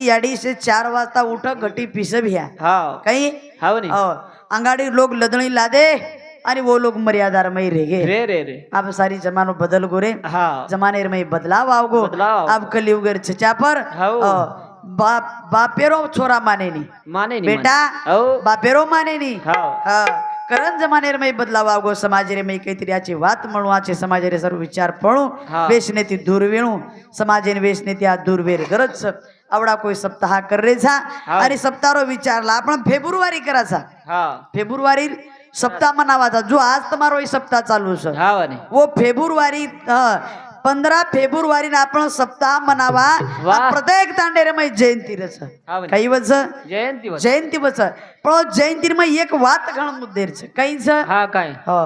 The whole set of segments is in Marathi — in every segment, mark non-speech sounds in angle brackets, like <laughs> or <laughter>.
याडी से चार वाजता उठ गटी पिस भ्या. हाव. काही? हाव हो. अंगाडी लोग लदणी लादे आणि वो लोग मर्यादार मई रे रे रे. अब सारी जमानो बदल गो रे हाव. जमाने में बदलाव आवगो. बदलाव. अब कलयुग छचा पर हाव. बाप बापेरो छोरा माने नी माने. नी बेटा बापेरो माने नी हाव. हा करण जमाने मै बदलाव आवगो. समाज रे मै काहीतरी याची वात म्हणू आचे समाज रे सर्व विचार पळू. हा. वेशने ती दूर वेणू. समाज ने वेशने त्या दूर वेर गरज. आवडा कोई सप्ताह कर रे जा आणि सप्ताह विचारला आपण फेब्रुवारी करायचा फेब्रुवारी सप्ताह मनावाचा जो आज तुम्हाला सप्ताह चालू ચાલુ છે. फेब्रुवारी पंधरा फेब्रुवारी आपण सप्ताह मनावा प्रत्येक तांडेरमय जयंती रच काही वच जयंती जयंती वच पण जयंती एक वात घण मुद्देर काही काय हो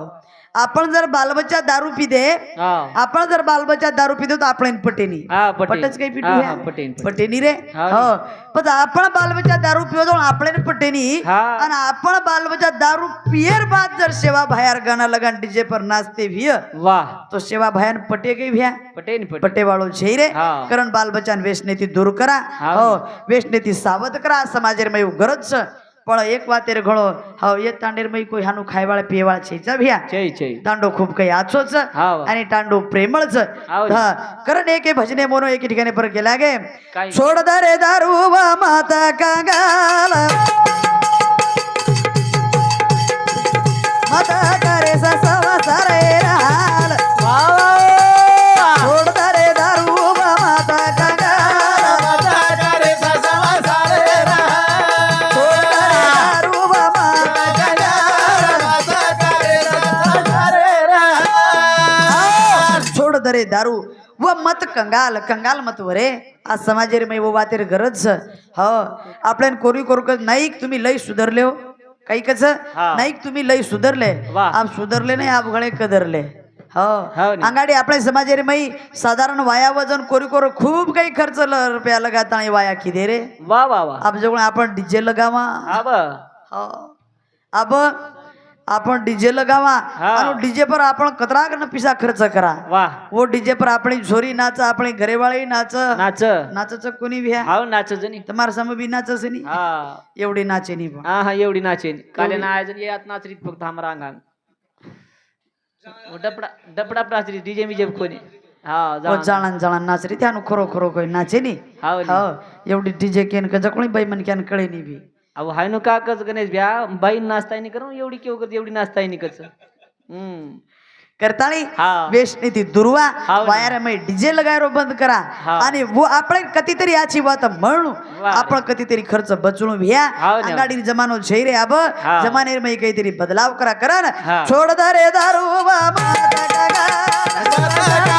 आपण जर बालबच्चा दारू पिदे आपण जर बालबच्चा दारू पितो तर आपण पटेनी. पटच काही पिटू पटेन रे. हा. पण आपण बालबच्चा दारू पियो तो आपण पटेनी. हा. आणि आपण बालबच्चा दारू पियर बाद जर सेवा बाहेर गाणं लगान डीजे पर नाचते विय वाह. तो सेवा भयान पटे गई भ्या. पटेन पटेन. पटे वाळो छै रे. कारण बाल बच्चान वेशनेती दूर करा. हा. हो. वेशनेती सावध करा. समाजेर मै गरज छ पण एक वातेर घडो हो ये तांडेर मै कोई हानु खायवाळ पियवाळ छैचा भ्या चै चै तांडो खूप काही आचोच हा. आणि तांडो प्रेमळच हाव. हा कारण एक हे भजने मोनो एक ठिकाणी पर गेला गे काय दरे व मत कंगाल कंगाल मत वरे आज समाजेर मै वो वातेर गरज. हो आपल्यान कोरी कोरक नाईक तुम्ही लय सुधरले हो काही कस. नाईक तुम्ही लय सुधरले. आप सुधरले नाही आप गळे कदरले हो हो. अंगाडी आपल्या समाजेर मै साधारण वाया वजन कोरी कोर खूप काही खर्च रुपया लगाता आणि वाया किदे रे वा वा वा आप जवळ आपण डीजे लगावा अब आपण डीजे लगावा. आणि डीजे पर आपण कतरा न पिसा खर्च करा. वा. वो डीजे पर आपणी झोरी नाच आपणी घरेवाळी नाच. नाच. नाचच कोणी भी हाव नाच जनी तुम्हाला सम भी नाच सनी एवढी नाचेनी हा हा एवढी नाचे काले ना आयजन यात नाचरीत फक्त हम रांगा डपडा डपडा प्राचरी डीजे मिजे कोणी? जणां जणां नाचरी त्यानं खरो खरो कोणी नाचेनी? हाव हो. एवढी डीजे केन का जकोणी बाई मन केन कळेनी बी. अब हाय नो का कच गणेश भ्या बाई नाचताय नाही करू एवढी केव करत एवढी नाचताय नाही कच हम्म करताळी हा वेशनी ती दुर्वा हाव नी. वायर मै डीजे लगायरो बंद करा हा. आणि वो આપણે कधीतरी याची વાત म्हणू वा. आपण कधीतरी खर्च बचणू भ्या हाव नी. अंगाडी जमानो छै रे अब हा. जमाने मै काहीतरी बदलाव करा करा ना हा. छोड <laughs>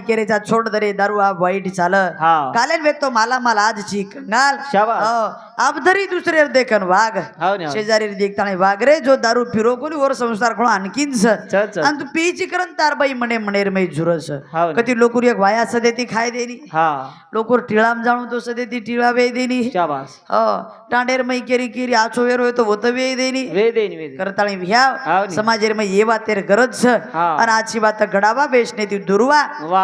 करता केरेचा छोड दरे दारू हा वाईट चाल हा. कालेन व्यक्तो मला मला आजची कंगाल. शाबास. हो, अबधरी दुसरे देखन वाघ. नी, हाव. शेजारी देखताने वाघ रे जो दारू पिरो कोणी वर संसार कोण आणखीन स. चल चल. आणि तू पिची करन तार बाई म्हणे म्हणेर मै झुरस नी. कधी लोकुर एक वाया सदे ती खाय देनी हा. लोकुर टिळाम जाणू तो सदे ती टिळा वे देनी शाबास. हो टांडेर मै केरी केरी आचो वेर होय तो होत वे देनी वे देन वे देन. करताळी भ्याव हाव नी. समाजेर मै ये वातेर गरज छ हा. आणि आजची बात गडावा बेसने ती दुर्वा. वा.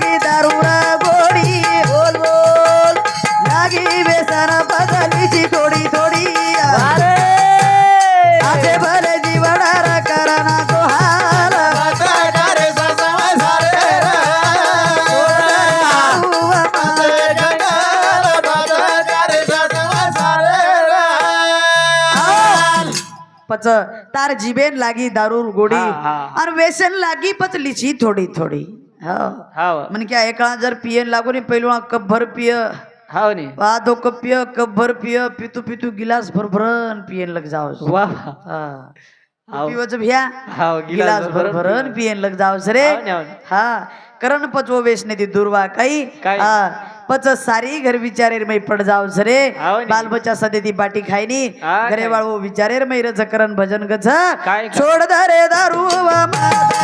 पच तार जिबेन लागी दारू गोडी। हा, हा. आणि व्यसन लागी पचलीची थोडी थोडी। हो। हाव म्हण क्या एका जर पियन लागून पहिलो कप भर पिय। हाव नी. वा दो कप पिय कप भर पिय पितू पितू गिलास भर भरन पियन लग जाओ वा हा। पिवच भ्या। हाव गिलास भर भरन पियन. लग जाओ रे. हा करण पचवो वेशने ती दुर्वा काही? काही. हा पच सारी घर विचारे मै पड जाओ रे हाव नी. बाल बच्चा सदे ती बाटी खायनी घरे काही. वाळवो विचारे रे मै रच करण भजन गच. छोड दरे दारू वा माता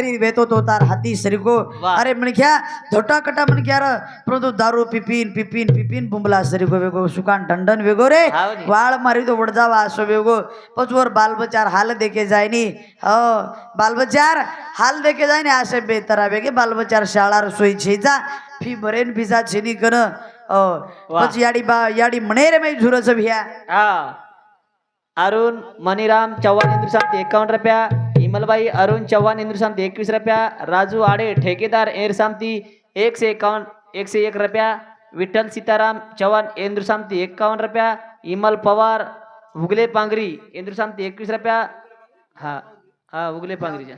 आ, शरीर वेतो तो तार हाती शरीर को. अरे मन क्या धोटा कटा मन क्या र परंतु दारू पिपिन पिपिन पिपिन बुंबला शरीर को वेगो सुकान टंडन वेगो रे. वाळ मारी तो वडजावा असो वेगो। पचवर बाल बचार हाल देखे जायनी हो बाल बचार हाल देखे जायनी असे बेतरा वेगे। बाल बचार शाळा रसोई छेजा फी भरेन भिजा छेनी कन. पच याडी बा याडी म्हणे रे मै झुरच भिया। अरुण मणिराम चव्हाण एकावन्न रुपया। विमलबाई अरुण चव्हाण इंद्रशांत एकवीस रुपया राजू आडे ठेकेदार एरसामती एकशे एकावन्न एकशे एक रुपया विठ्ठल सीताराम चव्हाण इंद्रशांती एकावन्न रुपया इमल पवार उगले पांगरी इंद्रशांती एकवीस रुपया हा हा उगले पांगरीच्या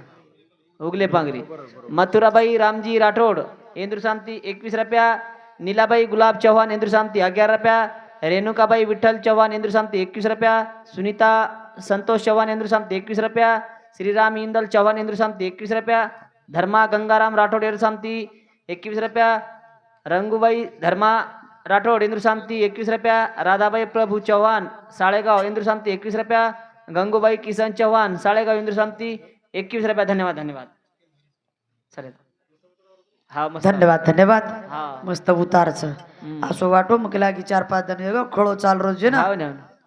उगले पांगरी मथुराबाई रामजी राठोड इंद्रशांती एकवीस रुपया नीलाबाई गुलाब चव्हाण इंद्रशांती अग्यार रुपया रेणुकाबाई विठ्ठल चव्हाण इंद्रशांती एकवीस रुपया सुनीता संतोष चव्हाण इंद्रशांती एकवीस रुपया श्रीराम इंदल चव्हाण इंद्रशांती एकवीस रुपया धर्मा गंगाराम राठोड इंद्रशांती एकवीस रुपया रंगूबाई धर्मा राठोड इंद्रशांती एकवीस रुपया राधाबाई प्रभू चव्हाण साळेगाव इंद्रशांती एकवीस रुपया गंगूबाई किसन चव्हाण साळेगाव इंद्रशांती एकवीस रुपया धन्यवाद धन्यवाद चालेल हा धन्यवाद धन्यवाद हा मस्त उतारच. असं वाटो मग लागी चार पाच जण खळो चाल रोज ना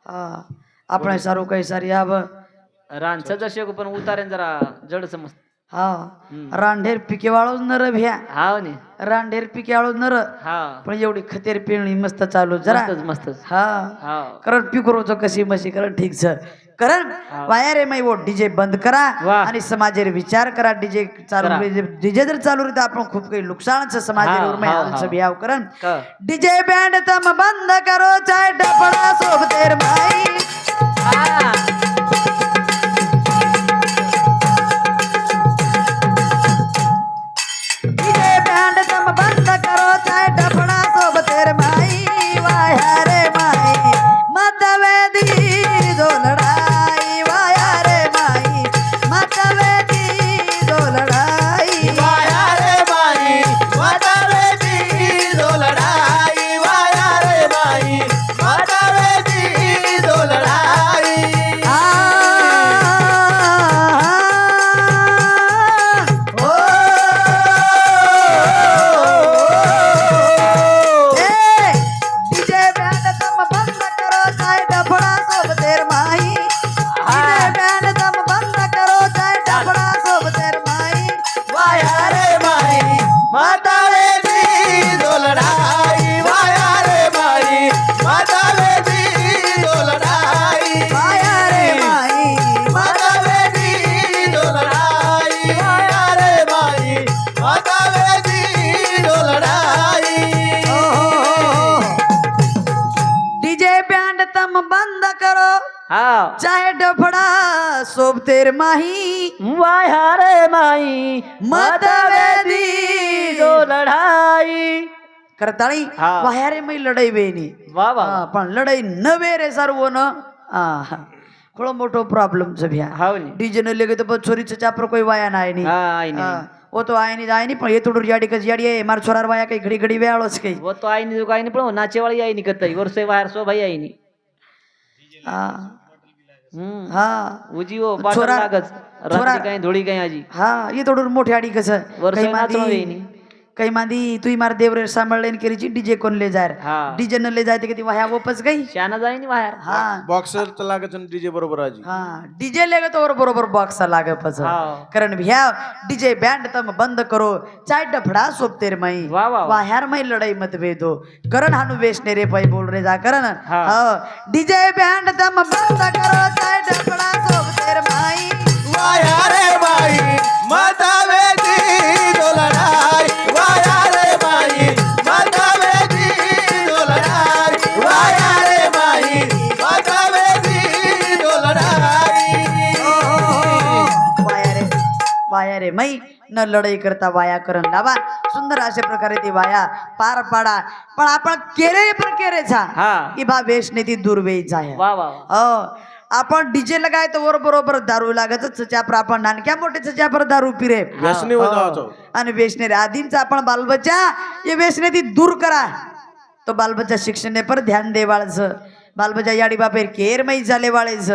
हा आपण सारू काही सारी याव रानचं जसे पण उतारेन जरा जड समज. हा. हम्म. रांढेर पिके वाळूच नर भ्या हाव ने. रांढेर पिके वाळूच नर. हा. पण एवढी खतेर पिळणी मस्त चालू जरा. मस्तच मस्तच. हा. हाव कारण पीक रोज कशी मशी कारण ठीक सर कारण हा. वाया रे माई वो डीजे बंद करा वा. आणि समाजेर विचार करा डीजे चालू. डीजे जर चालू राहते आपण खूप काही नुकसानच हा, हा, हा. बिहाव करण. क? डीजे बैंड तम बंद करो चाहे डपड़ा सोब तेर भाई हा. चाहे डफडा सोबतेर माही वाया रे माई मतभेदी जो लढाई करताळी हा. वाह्यारे मै लढाई वेनी वा वा हा, पण लढाई न वेरे सर्व न हा थोडो मोठो प्रॉब्लेम छ भ्या हाव नी डीजे न लेगे तो छोरीचं चापर कोई वाया नाही नी हा आई नी हा, वो तो आय नी जाय नी पण ये थोडं याडी कच याडी आहे मार छोरार वाया काही घडी घडी वेळच काही वो तो आई नी जो काही नाही पण नाचेवाळी आई निकत हा हम्म. हा. उजी वो छोरा- छोरा- काही धोळी काही आजी. हा ये थोडं मोठी आडी कसं? वर्ष काही नाचणं काही मांदी तुही मार देवरे सांभाळले केलीची डीजे कोण ले जाय हा. डीजे न ले जाय ते कधी वाह्या वापस गई? शाना जाई नी बाहेर हा. बॉक्सर तर लागत डीजे बरोबर आजी. हा. डीजे लेगे तो बरोबर बॉक्स लागे पच हा. कारण भ्या डीजे बँड तम बंद करो चाय डफडा सोपते रे मई. वा वा वा. वाह्यार मई लढाई मत वेदो करण हानु वेशने रे पै बोल रे जा करण. हा. डीजे बँड तम बंद करो चाय डफडा सोपते रे मई. वाया रे बाई मतभेदी न लढाई करता वाया करण लावा. सुंदर अशा प्रकारे ती वाया पार पाडा. पण आपण केरे पण केरे हा. की बा वेशने ती दुर्वेई जाय. हो. आपण डीजे लगाय तर वर बरोबर दारू लागतच चापर आपण नानक्या मोठे चापर दारू पिरे. हो. आणि वेशने रे आधींचा आपण बालबच्चा ये वेशने ती दूर करा. तो बालबच्चा शिक्षणे पर ध्यान दे बाळच बालबच्चा याडी बापेर केर मै झाले बाळेच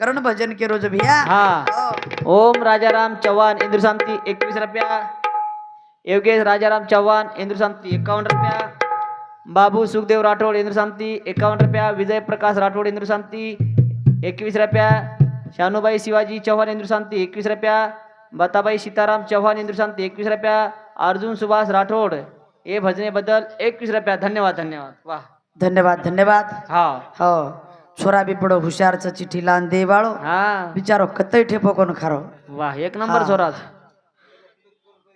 करण भजन के रोज भिया हा. हो. ओम राजाराम चव्हाण इंद्रशांती एकवीस रुपया. योगेश राजाराम चव्हाण इंद्रशांती एकावन्न रुपया. बाबू सुखदेव राठोड इंद्रशांती एकावन्न रुपया. विजय प्रकाश राठोड इंद्रशांती एकवीस रुपया. शानुबाई शिवाजी चव्हाण इंद्रशांती एकवीस रुपया. बताबाई सीताराम चव्हाण इंद्रशांती एकवीस रुपया. अर्जुन सुभाष राठोड हे भजनेबद्दल एकवीस रुपया. धन्यवाद धन्यवाद. वाह. धन्यवाद धन्यवाद. हा. हो. छोरा बी पडो हुशारच चिठ्ठी लान दे बाळो. हा. बिचारो कतई ठेपो कोण खारो. वाह एक नंबर हा. स्वराज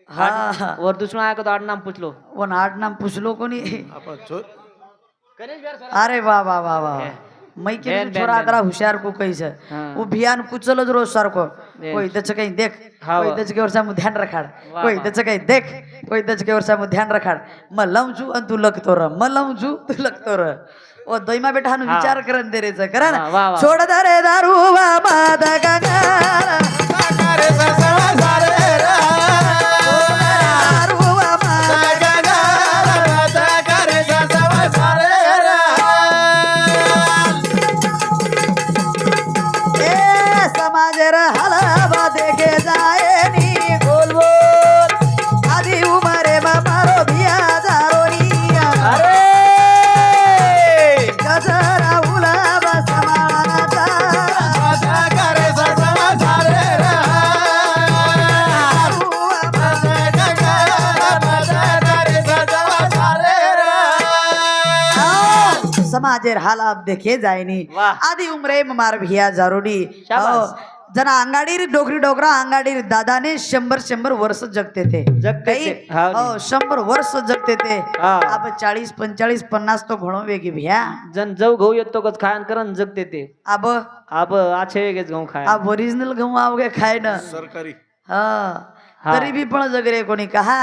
हा. वर दुसरं आया तो आठ नाम पूछलो वन आठ नाम पुसलो कोणी? आपण छो- अरे वा वा वा वा. मै के बेन, बेन, छोरा बेन. हुशार को कैस हाँ. वो भियान कुचलच रोज सारखो. बेन. कोई त्याचं काही देख. हा कोई वा. सामू ध्यान रखाड. वा कोई वा. त्याचं काही देख. कोई त्याच्या केवर सामू ध्यान रखाड. म लमजू आणि तू लगतो र म लमजू तू लगतो र ओ दैमा बेटा हा. विचार करन दे रेच करा वा. सोड दरे दारू वा माद गंगा साकारे ससवा सारे रा. वाह. आधी उमरे मा मार भिया जारोनी शाबास. हो. जना अंगाडीर डोकरी डोकरा अंगाडीर दादाने शंभर शंभर वर्ष जगते ते जगते. हा. शंभर वर्ष जगते हा. अब चाळीस पंचाळीस पन्नास तो घणो वेगी भिया जन जव गहू येतो कच खायन करन जगते ते अब अब आछे वेगेच गहू खाय अब ओरिजिनल गहू आवगे खाय ना सरकारी हा. तरी बी पण जगरे कोणी कहा.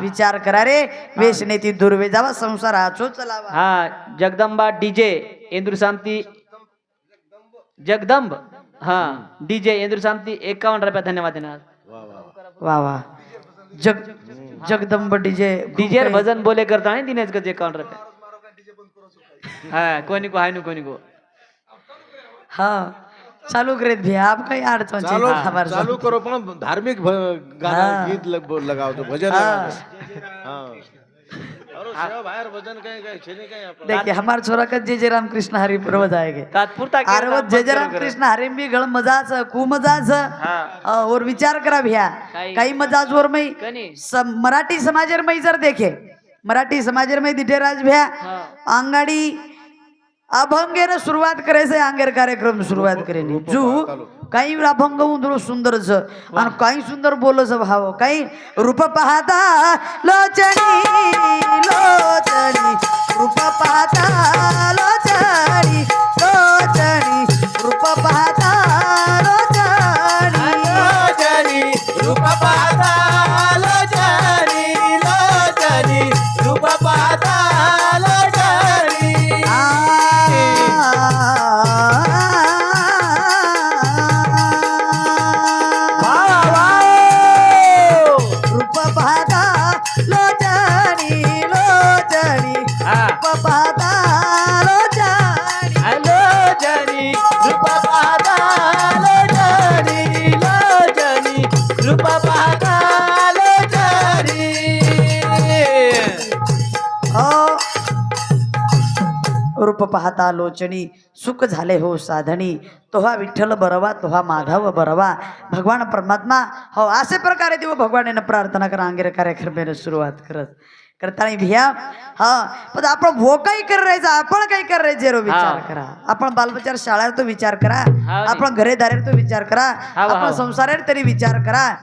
विचार करा रे. वेशने ती दुर्वे जावा संसार आचो चलावा. हा जगदंबा डीजे इंद्र शांती. जगदंब? हा डीजे इंद्र शांती एकावन्न रुपया धन्यवाद देणार. वा वा जग जगदंब डीजे डीजे भजन बोले करता नाही दिनेश गज एकावन्न रुपया. हा कोणी को हाय नु कोणी को. हा. चालू करेत भैया आप काही अडचण चालू. चालू करो पण धार्मिक भ- गाणं. गीत लग- लगावतो भजन. लगावतो. अरे सेवा बाहेर भजन काही काही छेने काही आपण देखिए हमारे छोरा का जय जय राम कृष्ण हरि पर्व जाएंगे तात्पुरता अरे वो जय जय राम कृष्ण हरि भी गळ मजाच कु मजाच हा और विचार करा भैया काही- काही मजाज वर मै कनी सम- मराठी समाजेर मै जर देखे मराठी समाजेर मै दिठे राज भ्या हा अंगाडी अभंगेनं सुरुवात करायचंय अंगेर कार्यक्रम सुरुवात करेन जू काही अभंग उंदरो सुंदरच आणि काही सुंदर बोलच भाव काही रूप पाहता लोचणी लोचणी रूप पाहता लोचणी लोचणी रूप पाहता लोचणी. लोचनी रूप पाहता रूप पाहता लोचनी हो. रूप पाहता लोचणी सुख झाले हो साधणी तोहा विठ्ठल बरवा तोहा माधव बरवा. भगवान परमात्मा हो असे प्रकारे देव भगवान प्रार्थना करा अंगेर कार्यक्रमाने सुरुवात करत. करताना भिया हा. पण आपण वो काही करायचं आपण काही करायचे रो विचार हा. करा. आपण बालबचार शाळेत तो विचार करा. हा. आपण घरे दारेर तो विचार करा. हा, हा. आपण संसारात तरी विचार करा.